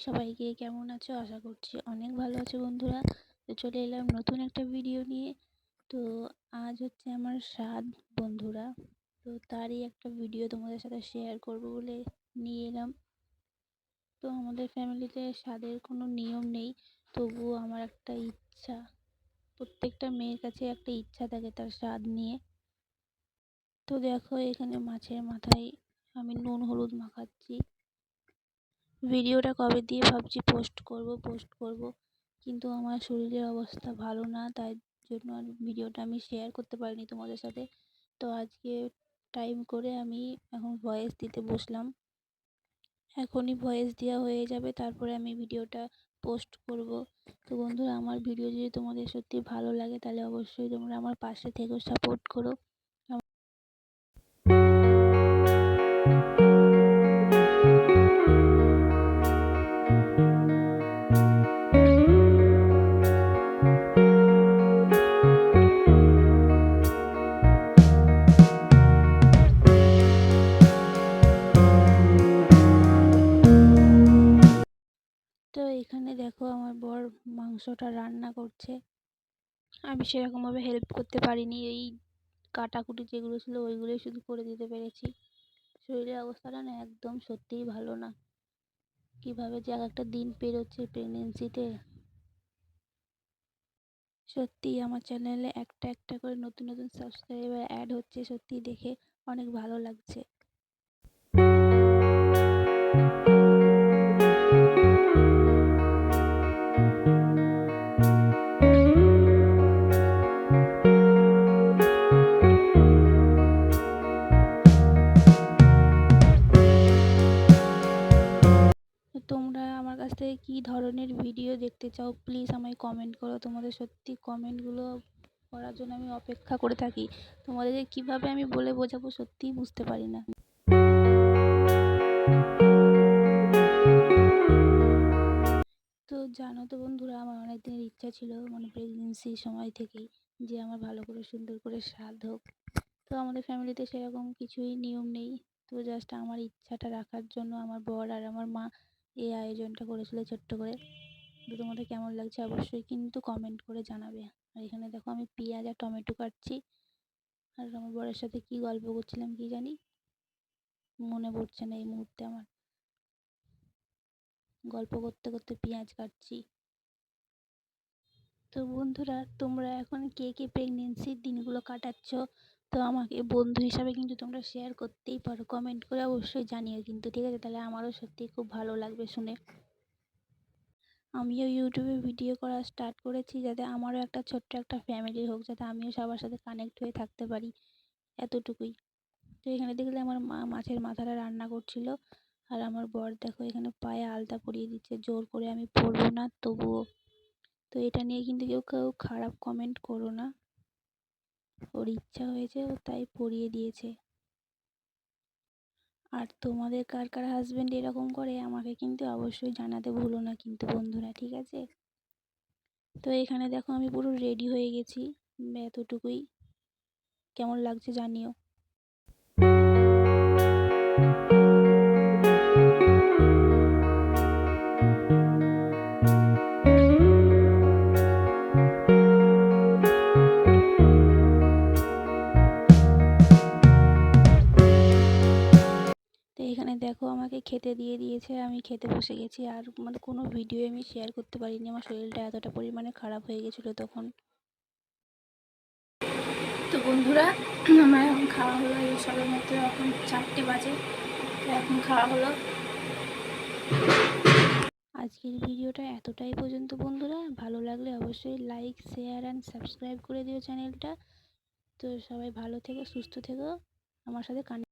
সবাইকে কেমন আছো? আশা করছি অনেক ভালো আছো বন্ধুরা। তো চলে এলাম নতুন একটা ভিডিও নিয়ে। তো আজ হচ্ছে আমার স্বাদ বন্ধুরা। তো তারই একটা ভিডিও তোমাদের সাথে শেয়ার করব বলে নিয়ে এলাম। তো আমাদের ফ্যামিলিতে স্বাদের কোনো নিয়ম নেই। তবুও আমার একটা ইচ্ছা। প্রত্যেকটা মেয়ের কাছে একটা ইচ্ছা থাকে তার স্বাদ নিয়ে। তো দেখো এখানে মাছের মাথায় আমি নুন হলুদ মাখাচ্ছি। ভিডিওটা কবে দিয়ে ভাবছি পোস্ট করব পোস্ট করব। কিন্তু আমার শরীরের অবস্থা ভালো না, তাই জন্য আর ভিডিওটা আমি শেয়ার করতে পারিনি তোমাদের সাথে। তো আজকে টাইম করে আমি এখন ভয়েস দিতে বসলাম। এখনই ভয়েস দেওয়া হয়ে যাবে, তারপরে আমি ভিডিওটা পোস্ট করব। তো বন্ধুরা, আমার ভিডিও যদি তোমাদের সত্যি ভালো লাগে, তাহলে অবশ্যই তোমরা আমার পাশে থেকেও সাপোর্ট করো। মাংসটা রান্না করছে। আমি সেরকমভাবে হেল্প করতে পারিনি। এই কাটাকুটি যেগুলো ছিল ওইগুলোই শুধু করে দিতে পেরেছি। শরীরের অবস্থাটা না একদম সত্যিই ভালো না। কীভাবে যে এক একটা দিন পেরোচ্ছে প্রেগনেন্সিতে সত্যিই আমার চ্যানেলে একটা একটা করে নতুন নতুন সাবস্ক্রাইবার অ্যাড হচ্ছে সত্যিই দেখে অনেক ভালো লাগছে। থেকে কী ধরনের ভিডিও দেখতে চাও? প্লিজ আমায় কমেন্ট করো। তোমাদের সত্যি কমেন্টগুলো করার জন্য আমি অপেক্ষা করে থাকি। তোমাদেরকে কীভাবে আমি বলে বোঝাবো সত্যিই বুঝতে পারি না। তো জানো তো বন্ধুরা, আমার অনেক দিনের ইচ্ছা ছিল মানে প্রেগনেন্সির সময় থেকেই, যে আমার ভালো করে, সুন্দর করে স্বাদ হোক। তো আমাদের ফ্যামিলিতে সেরকম কিছুই নিয়ম নেই। তো জাস্ট আমার ইচ্ছাটা রাখার জন্য আমার বর আর আমার মা এই আয়োজনটা করেছিল ছোট্ট করে। তো তোমাদের কেমন লাগছে অবশ্যই কিন্তু কমেন্ট করে জানাবে। আর এখানে দেখো আমি পেঁয়াজ আর টমেটো কাটছি। আর আমার বরের সাথে কি গল্প করছিলাম কি জানি? মনে পড়ছে না এই মুহূর্তে আমার। গল্প করতে করতে পেঁয়াজ কাটছি। তো বন্ধুরা, তোমরা এখন কে কে প্রেগনেন্সির দিনগুলো কাটাচ্ছ? তো আমাকে বন্ধু হিসাবে কিন্তু তোমরা শেয়ার করতেই পারো। কমেন্ট করে অবশ্যই জানিও কিন্তু, ঠিক আছে? তাহলে আমারও সত্যিই খুব ভালো লাগবে শুনে। আমিও ইউটিউবে ভিডিও করা স্টার্ট করেছি যাতে আমারও একটা ছোট্ট একটা ফ্যামিলি হোক, যাতে আমিও সবার সাথে কানেক্ট হয়ে থাকতে পারি এতটুকুই। তো এখানে দেখলে আমার মা মাছের মাথাটা রান্না করছিল, আর আমার বর দেখো এখানে পায়ে আলতা পরিয়ে দিচ্ছে, জোর করে আমি পরবো না তবুও। তো এটা নিয়ে কিন্তু কেউ কেউ খারাপ কমেন্ট করো না। ওর ইচ্ছা হয়েছে, ও তাই পরিয়ে দিয়েছে। আর তোমাদের কার কার হাজবেন্ড এরকম করে, আমাকে কিন্তু অবশ্যই জানাতে ভুলো না কিন্তু বন্ধুরা, ঠিক আছে? তো এখানে দেখো আমি পুরো রেডি হয়ে গেছি। এতটুকুই। কেমন লাগছে জানিও। দেখো আমাকে খেতে দিয়ে দিয়েছে, আমি খেতে বসে গেছি। আর মানে কোনো ভিডিও আমি শেয়ার করতে পারিনি, আমার শরীরটা এতটা পরিমাণে খারাপ হয়ে গেছিল তখন। তো বন্ধুরা, আমার এখন খাওয়া হলো এই সবের মধ্যে এখন চারটে বাজে এখন খাওয়া হলো। আজকের ভিডিওটা এতটাই পর্যন্ত বন্ধুরা, ভালো লাগলে অবশ্যই লাইক শেয়ার অ্যান্ড সাবস্ক্রাইব করে দিও চ্যানেলটা তো সবাই ভালো থেকো, সুস্থ থেকো, আমার সাথে কানে